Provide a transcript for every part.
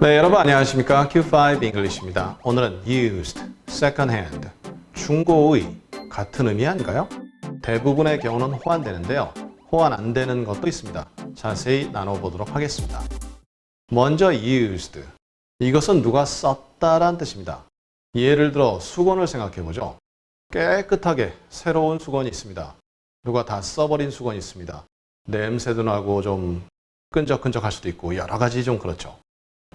네, 여러분 안녕하십니까? Q5 English입니다. 오늘은 used, second hand, 중고의 같은 의미 아닌가요? 대부분의 경우는 호환되는데요. 호환 안 되는 것도 있습니다. 자세히 나눠보도록 하겠습니다. 먼저 used. 이것은 누가 썼다란 뜻입니다. 예를 들어 수건을 생각해 보죠. 깨끗하게 새로운 수건이 있습니다. 누가 다 써버린 수건이 있습니다. 냄새도 나고 좀 끈적끈적할 수도 있고 여러 가지 좀 그렇죠.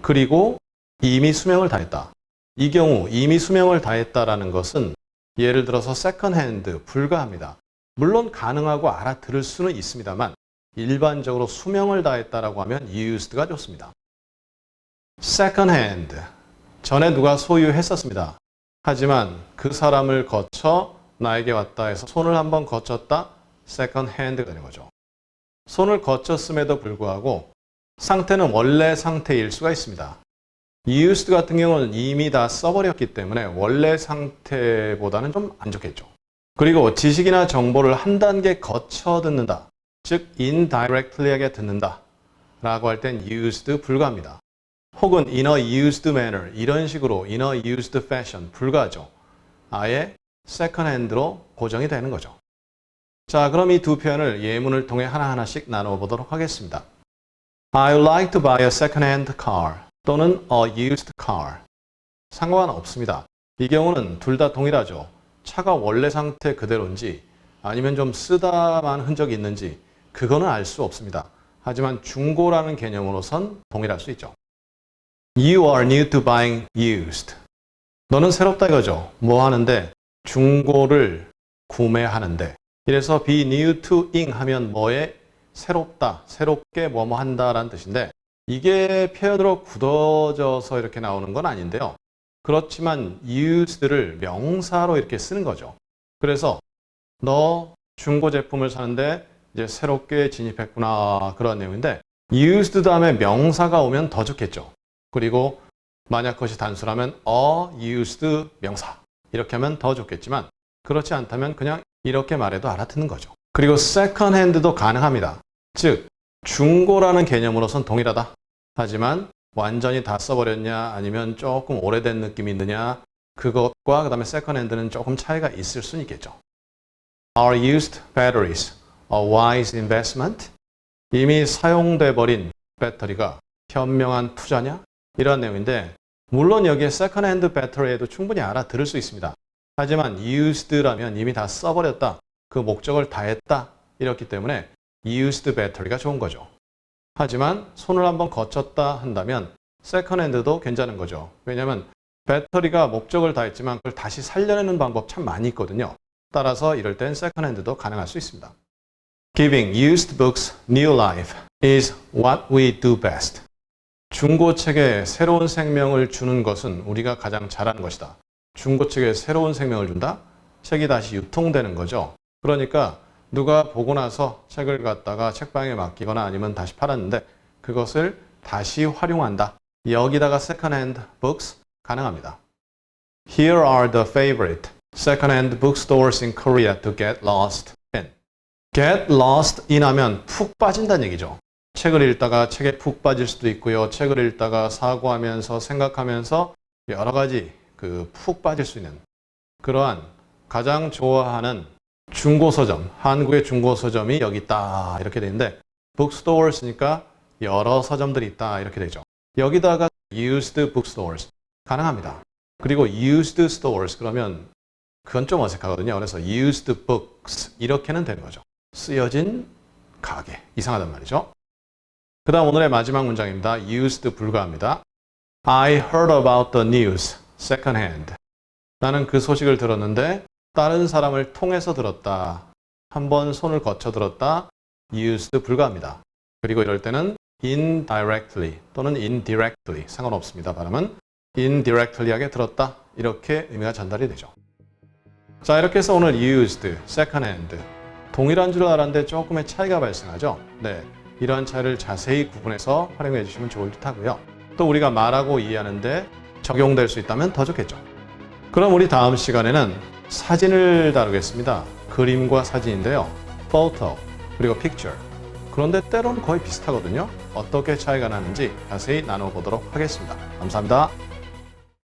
그리고 이미 수명을 다했다. 이 경우 이미 수명을 다했다라는 것은 예를 들어서 세컨핸드 불가합니다. 물론 가능하고 알아들을 수는 있습니다만 일반적으로 수명을 다했다라고 하면 used가 좋습니다. secondhand 전에 누가 소유했었습니다. 하지만 그 사람을 거쳐 나에게 왔다 해서 손을 한번 거쳤다 secondhand가 되는 거죠. 손을 거쳤음에도 불구하고 상태는 원래 상태일 수가 있습니다. used 같은 경우는 이미 다 써버렸기 때문에 원래 상태보다는 좀 안 좋겠죠. 그리고 지식이나 정보를 한 단계 거쳐 듣는다. 즉, indirectly하게 듣는다. 라고 할 땐 used 불가합니다. 혹은 in a used manner 이런 식으로 in a used fashion 불가하죠. 아예 second hand로 고정이 되는 거죠. 자, 그럼 이 두 표현을 예문을 통해 하나하나씩 나누어 보도록 하겠습니다. I would like to buy a second-hand car 또는 a used car. 상관없습니다. 이 경우는 둘 다 동일하죠. 차가 원래 상태 그대로인지 아니면 좀 쓰다만 흔적이 있는지 그거는 알 수 없습니다. 하지만 중고라는 개념으로선 동일할 수 있죠. You are new to buying used. 너는 새롭다 이거죠. 뭐 하는데 중고를 구매하는데 이래서 be new to ing 하면 뭐에 새롭다, 새롭게 뭐뭐 한다라는 뜻인데 이게 표현으로 굳어져서 이렇게 나오는 건 아닌데요. 그렇지만 used를 명사로 이렇게 쓰는 거죠. 그래서 너 중고 제품을 사는데 이제 새롭게 진입했구나 그런 내용인데 used 다음에 명사가 오면 더 좋겠죠. 그리고 만약 그것이 단순하면 a used 명사 이렇게 하면 더 좋겠지만 그렇지 않다면 그냥 이렇게 말해도 알아듣는 거죠. 그리고 second hand도 가능합니다. 즉, 중고라는 개념으로선 동일하다. 하지만 완전히 다 써버렸냐, 아니면 조금 오래된 느낌이 있느냐, 그것과 그 다음에 hand는 조금 차이가 있을 수는 있겠죠. Are used batteries a wise investment? 이미 사용돼 버린 배터리가 현명한 투자냐? 이런 내용인데, 물론 여기에 hand battery에도 충분히 알아들을 수 있습니다. 하지만 used라면 이미 다 써버렸다. 그 목적을 다했다. 이렇기 때문에 used battery가 좋은 거죠. 하지만 손을 한번 거쳤다 한다면 hand도 괜찮은 거죠. 왜냐하면 배터리가 목적을 다했지만 그걸 다시 살려내는 방법 참 많이 있거든요. 따라서 이럴 땐 hand도 가능할 수 있습니다. Giving used books new life is what we do best. 중고책에 새로운 생명을 주는 것은 우리가 가장 잘하는 것이다. 중고책에 새로운 생명을 준다? 책이 다시 유통되는 거죠. 그러니까 누가 보고 나서 책을 갖다가 책방에 맡기거나 아니면 다시 팔았는데 그것을 다시 활용한다. 여기다가 second-hand books 가능합니다. Here are the favorite second-hand bookstores in Korea to get lost in. get lost in 하면 푹 빠진다는 얘기죠. 책을 읽다가 책에 푹 빠질 수도 있고요. 책을 읽다가 사고하면서 생각하면서 여러 가지 그 푹 빠질 수 있는 그러한 가장 좋아하는 중고 서점, 한국의 중고 서점이 여기 있다 이렇게 되는데 bookstores니까 여러 서점들이 있다 이렇게 되죠. 여기다가 used bookstores 가능합니다. 그리고 used stores 그러면 그건 좀 어색하거든요. 그래서 used books 이렇게는 되는 거죠. 쓰여진 가게 이상하단 말이죠. 그 다음 오늘의 마지막 문장입니다. used 불가합니다. I heard about the news second hand. 나는 그 소식을 들었는데 다른 사람을 통해서 들었다. 한 번 손을 거쳐 들었다. used 불가합니다. 그리고 이럴 때는 indirectly 또는 indirectly 상관없습니다. 발음은 indirectly하게 들었다. 이렇게 의미가 전달이 되죠. 자, 이렇게 해서 오늘 used, second hand 동일한 줄 알았는데 조금의 차이가 발생하죠. 네. 이러한 차이를 자세히 구분해서 활용해 주시면 좋을 듯 하고요. 또 우리가 말하고 이해하는데 적용될 수 있다면 더 좋겠죠. 그럼 우리 다음 시간에는 사진을 다루겠습니다. 그림과 사진인데요. photo 그리고 picture 그런데 때론 거의 비슷하거든요. 어떻게 차이가 나는지 자세히 나눠보도록 하겠습니다. 감사합니다.